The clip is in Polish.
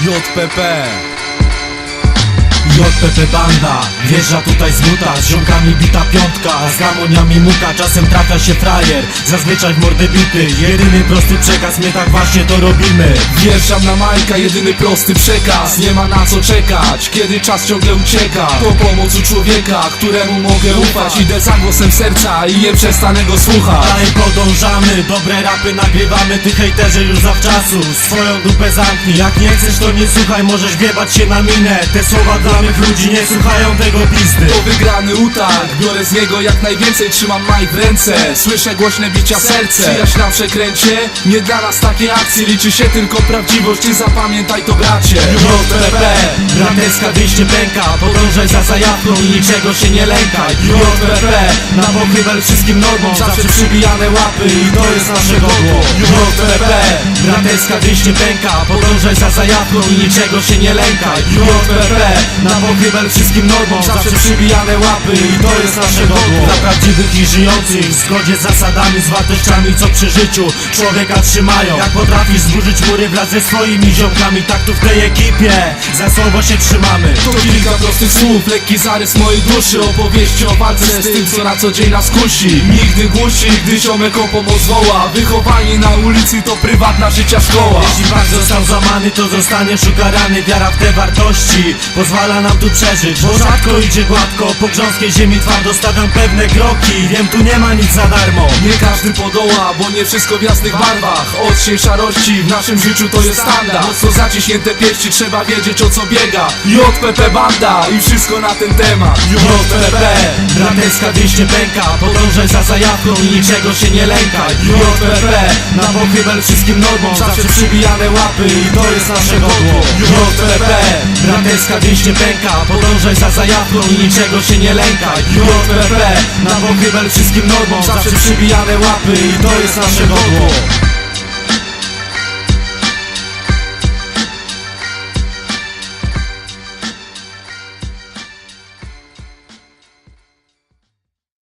JPP JPP banda, wjeżdża tutaj z buta Z ziomkami bita piątka, z gamoniami muka Czasem trafia się frajer, zazwyczaj w mordę bity. Jedyny prosty przekaz, my tak właśnie to robimy. Wjeżdżam na Majka, jedyny prosty przekaz Nie ma na co czekać, kiedy czas ciągle ucieka. To pomoc u człowieka, któremu mogę ufać Idę za głosem serca i nie przestanę go słuchać. Dalej podążamy, dobre rapy nagrywamy Ty hejterze już zawczasu, swoją dupę zamknij Jak nie chcesz to nie słuchaj, możesz wiebać się na minę. Te słowa dla mych ludzi nie słuchają tego pizdy. To wygrany utarg, biorę z niego jak najwięcej Trzymam Mike w ręce, słyszę głośne bicia serce. Przyjaźń na przekręcie, nie dla nas takie akcje. Liczy się tylko prawdziwość, ty zapamiętaj to bracie. JPP, braterska wyjście pęka. Podążaj za zajawką i niczego się nie lękaj. JPP, na pochybel wszystkim normom. Zawsze przybijane łapy i to jest nasze godło. JPP, braterska wyjście pęka. Podążaj za zajawką i niczego się nie lękaj JPP, na pochybel wszystkim normom Zawsze przybijane łapy i to jest nasze godło Dla prawdziwych i żyjących w zgodzie z zasadami Z wartościami co przy życiu człowieka trzymają. Jak potrafisz zburzyć mury wraz ze swoimi ziomkami Tak tu w tej ekipie za słowo się trzymamy. To kilka prostych słów, lekki zarys mojej duszy Opowieści o walce z tym, co na co dzień nas kusi. Nigdy głusi, gdy ziomek o pomoc woła. Wychowanie na ulicy to prywatna życia szkoła. Jeśli bank został złamany, to zostaniesz ukarany. Wiara w te wartości pozwala nam tu przeżyć Bo rzadko idzie gładko, po grząskiej ziemi twardo stawiam pewne kroki. Wiem, tu nie ma nic za darmo. Nie każdy podoła, bo nie wszystko w jasnych barwach. Odcień szarości, w naszym życiu to jest standard. Mocno zaciśnięte pieści, trzeba wiedzieć o co biega. JPP banda i wszystko na ten temat. JPP, braterska wieście pęka. Podążaj za zajawką i niczego się nie lękaj. JPP, na pochybel wszystkim normom. Zawsze przybijane łapy i to jest nasze godło JPP, braterska wieście pęka Podążaj za zajawką i niczego się nie lękaj. JPP, na pochybel wszystkim normom Zawsze przybijane łapy i to jest nasze godło